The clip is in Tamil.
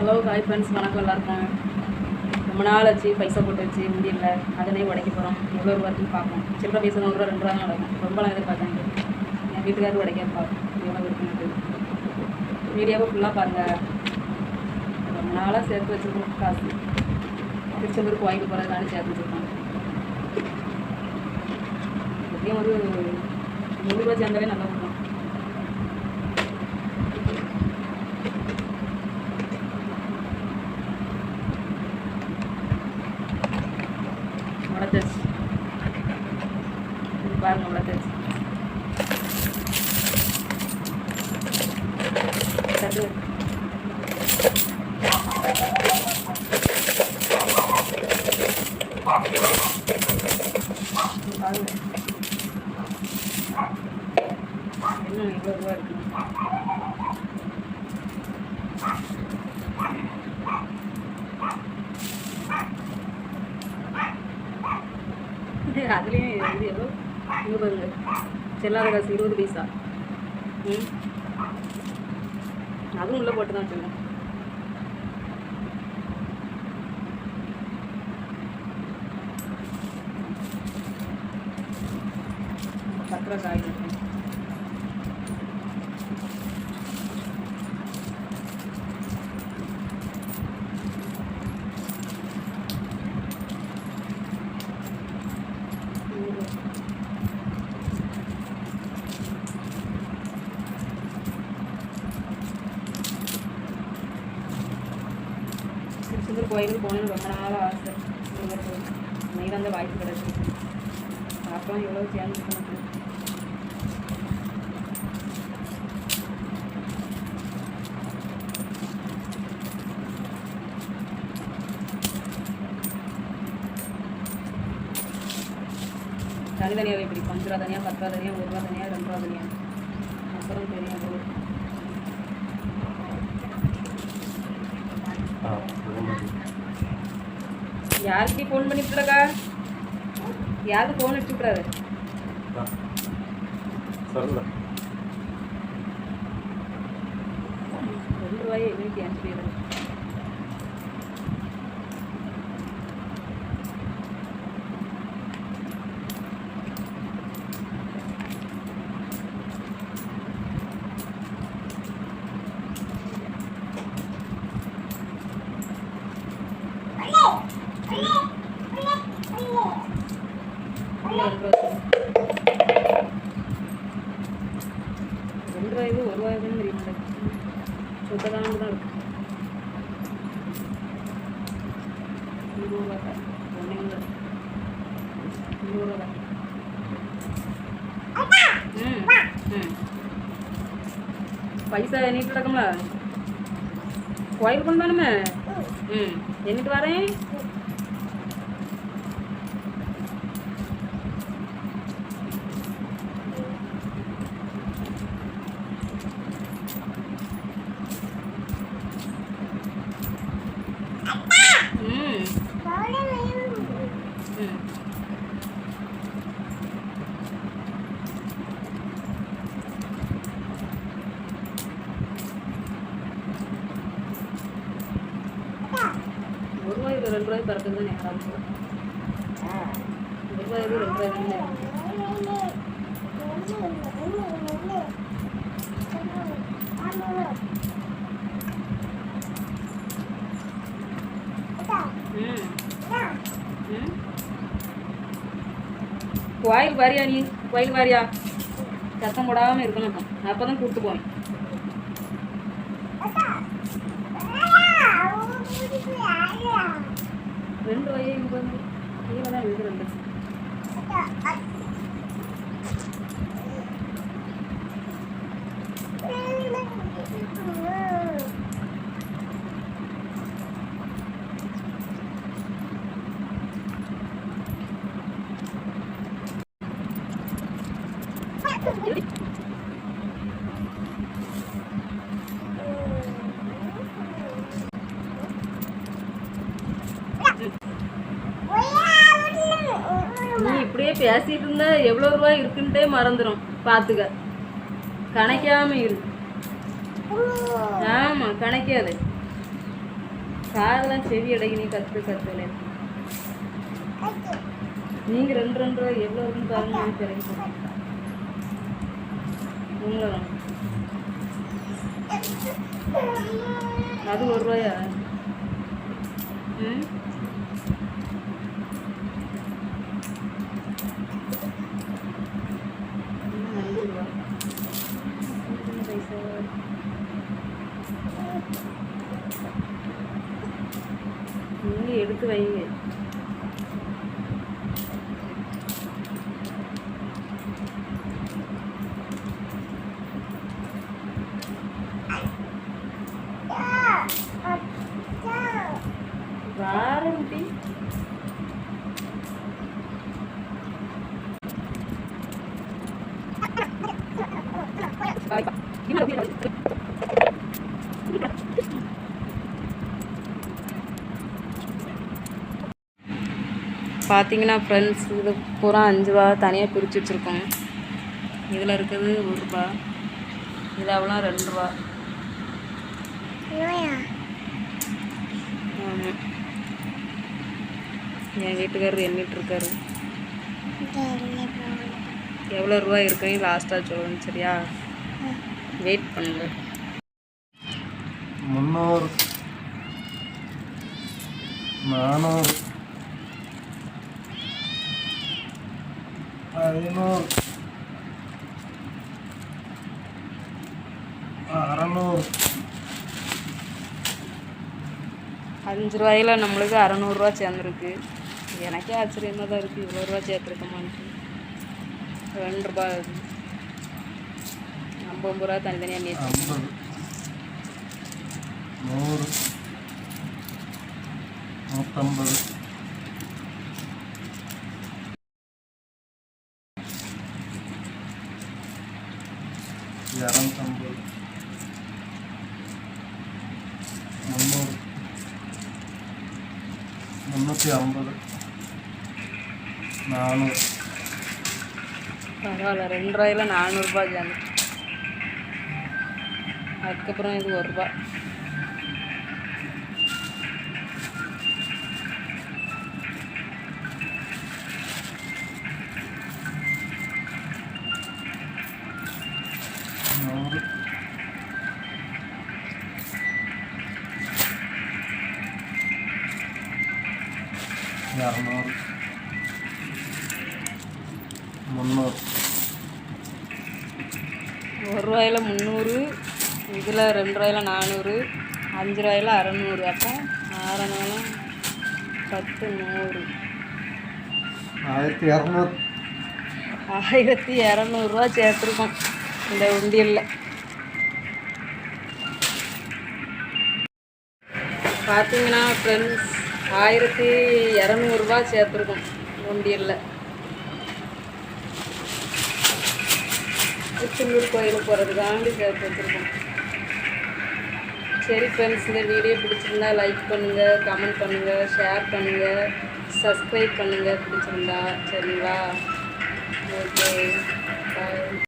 ஹலோ ஹாய் ஃப்ரெண்ட்ஸ் வணக்கம் எல்லாருக்கும். ரொம்ப நாள் ஆச்சு பைசா போட்டு வச்சு முடியல. அதனே உடைக்க போகிறோம் எவ்வளோ ரூபா பார்ப்போம். சில்லற பைசா நூறுரூவா ரெண்டு ரூபா தான் நடக்கும் ரொம்பலாம் எதிர்பார்க்காங்க என் வீட்டுக்காரர் உடைக்க பார்ப்போம் எவ்வளோ இருக்குன்னு. வீடியோவை ஃபுல்லாக பாருங்கள் ரொம்ப நாளாக சேர்த்து வச்சுருக்கோம் காசு. திருச்செந்தூருக்கு வாங்கிட்டு போகிறதுக்கான சேர்த்து வச்சுருக்கோம். எப்படியும் ஒரு நூறுரூவா சேர்ந்தாலே நல்லா இருக்கும் உடச்சாச்சு இது பாருங்க உடச்சாச்சு தட்டு இது பாருங்க இன்னும் இவ்வளோ ரூபா இருக்கு அதுலேயும் இது எவ்வளோ இருபது செல்லாத காசு இருபது பைசா. ம். அதுவும் உள்ளே போட்டு தான் வச்சுருக்கேன் சக்கரை காய் திருச்செந்தூர் கோயிலுக்கு போகணும்னு ரொம்ப நாளாக ஆசை. இன்னைக்கு வந்து வாய்ப்பு கிடைச்சிருக்கு. பார்க்கலாம் எவ்வளோ சேர்ந்து கணக்கு தனித்தனியாக இப்படி பஞ்சு ரூபா தனியாக பத்து ரூபா தனியாக ஒரு ரூபா தனியாக ரெண்டு ரூபா தனியாக அப்புறம் தெரியும் அது. யாருக்கு ஃபோன் பண்ணிட்டுருக்கா யாருக்கு ஃபோன் அடிச்சுட்றாரு சொல்லல ரெண்டு ரூபாயே எங்களுக்கு அஞ்சு பேர் ரெண்டு ரூபாய் ஒரு ரூபாய் தான் தெரிய மாட்டேங்குது சுத்ததானது தான் இருக்கு. இருபது ரூபா தான் ஒன்றே ஒன்று இருபது ரூபா தான் ம். ம் பைசா எண்ணிட்டு நடக்கும்ல கோயில் கொண்டு வேணுமே ம். எண்ணிட்டு வரேன் ம் ம் ஒரு ரெண்டு ரூபாய் பறக்கும் தான் நேரம் ஆகும். ஒரு ரூபாய்க்கு ரெண்டு ரூபாய் தான் நேரம் கோயில் வாரியா நீ? கோயில் வாரியா? சத்தம் போடாமல் இருக்கணும் அப்போ தான் கூப்பிட்டு போவேன். ரெண்டு ரூபாயே இங்கே வந்து கீழே தான் விழுது பேசிகிட்டு இருந்தால் பேசிட்டு இருந்தா எவ்வளோ ரூபாய் இருக்குன்ட்டே மறந்துடும் பார்த்துக்க கணக்காம இரு. ஆமாம் கணக்காது. காதெல்லாம் செவி அடகி நீ கற்று கற்றுல நீங்கள் ரெண்டு ரெண்டு ரூபா எவ்வளோ இருக்குன்னு பாருங்க பிறகு உங்களும் அது ஒரு ரூபாயா? ம், itu kayak gitu. Gimana, gimana, gimana, பார்த்தீங்கன்னா ஃப்ரெண்ட்ஸ் இது பூரா அஞ்சு ரூபா தனியாக பிரித்து வச்சுருக்கோம். இதில் இருக்கிறது ஒரு ரூபா. இது அவ்வளோ ரெண்டு ரூபா. ஆமாம் என் வீட்டுக்காரர் எண்ணிட்டு இருக்காரு. எவ்வளோ ரூபா இருக்குன்னு லாஸ்ட்டாக சொல்லணும் சரியா? வெயிட் பண்ணுங்க முந்நூறு. நானூறு. ஐநூறு அறநூறு அஞ்சு ரூபாயில நம்மளுக்கு அறநூறுரூவா சேர்ந்துருக்கு. எனக்கே ஆச்சரியமாக தான் இருக்குது இவ்வளோ ரூபா சேர்த்துருக்கோமான்ட்டு. ரெண்டு ரூபா. ஐம்பது ரூபா தனித்தனியாக நேற்று நூறு. நூற்றம்பது இரநூத்தம்பது முந்நூறு முந்நூற்றி ஐம்பது. நானூறு. பரவாயில்ல ரெண்டு ரூபாயில் நானூறுரூபா ஜாமி அதுக்கப்புறம் இது ஒரு ரூபா இரநூறு முந்நூறு ஒரு ரூபாயில முந்நூறு இதில் ரெண்டு ரூபாயில நானூறு அஞ்சு ரூபாயில அறநூறு அப்போ ஆறனாலும் பத்து நூறு ஆயிரத்தி இரநூறு ஆயிரத்தி இரநூறுவா சேர்த்துருக்கோம் இந்த உண்டியலில் பார்த்தீங்கன்னா ஃப்ரெண்ட்ஸ் ஆயிரத்தி இரநூறுபா சேர்த்துருக்கோம் ஒண்டியில் திருச்செந்தூர் கோயிலுக்கு போகிறதுக்காண்டி சேர்த்து வச்சுருக்கோம் சரி ஃப்ரெண்ட்ஸ் இந்த வீடியோ பிடிச்சிருந்தா லைக் பண்ணுங்கள் கமெண்ட் பண்ணுங்கள் ஷேர் பண்ணுங்கள் சப்ஸ்கிரைப் பண்ணுங்கள் பிடிச்சிருந்தா சரிங்களா? Okay bye